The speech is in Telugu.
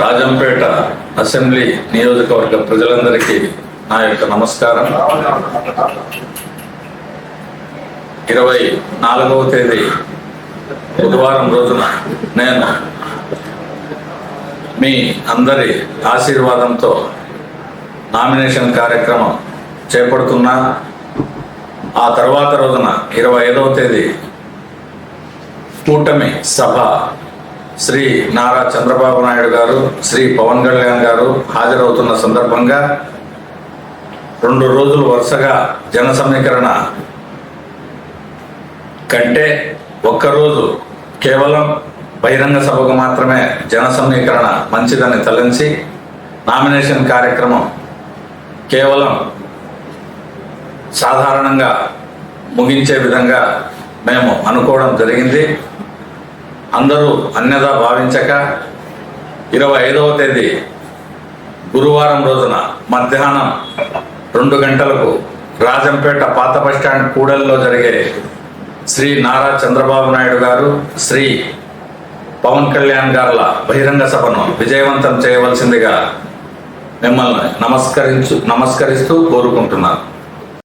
రాజంపేట అసెంబ్లీ నియోజకవర్గ ప్రజలందరికీ నా యొక్క నమస్కారం. ఇరవై నాలుగవ తేదీ బుధవారం రోజున నేను మీ అందరి ఆశీర్వాదంతో నామినేషన్ కార్యక్రమం చేపడుతున్నా. ఆ తర్వాత రోజున ఇరవై ఐదవ తేదీ కూటమి సభ శ్రీ నారా చంద్రబాబు నాయుడు గారు శ్రీ పవన్ కళ్యాణ్ గారు హాజరవుతున్న సందర్భంగా రెండు రోజులు వరుసగా జన సమీకరణ కంటే ఒక్కరోజు కేవలం బహిరంగ సభకు మాత్రమే జన సమీకరణ మంచిదని తలంచి నామినేషన్ కార్యక్రమం కేవలం సాధారణంగా ముగించే విధంగా మేము అనుకోవడం జరిగింది. అందరూ అన్యదా భావించక ఇరవై ఐదవ తేదీ గురువారం రోజున మధ్యాహ్నం రెండు గంటలకు రాజంపేట పాత బస్టాండ్ కూడలిలో జరిగే శ్రీ నారా చంద్రబాబు నాయుడు గారు శ్రీ పవన్ కళ్యాణ్ గారుల బహిరంగ సభను విజయవంతం చేయవలసిందిగా మిమ్మల్ని నమస్కరించు నమస్కరిస్తూ కోరుకుంటున్నాను.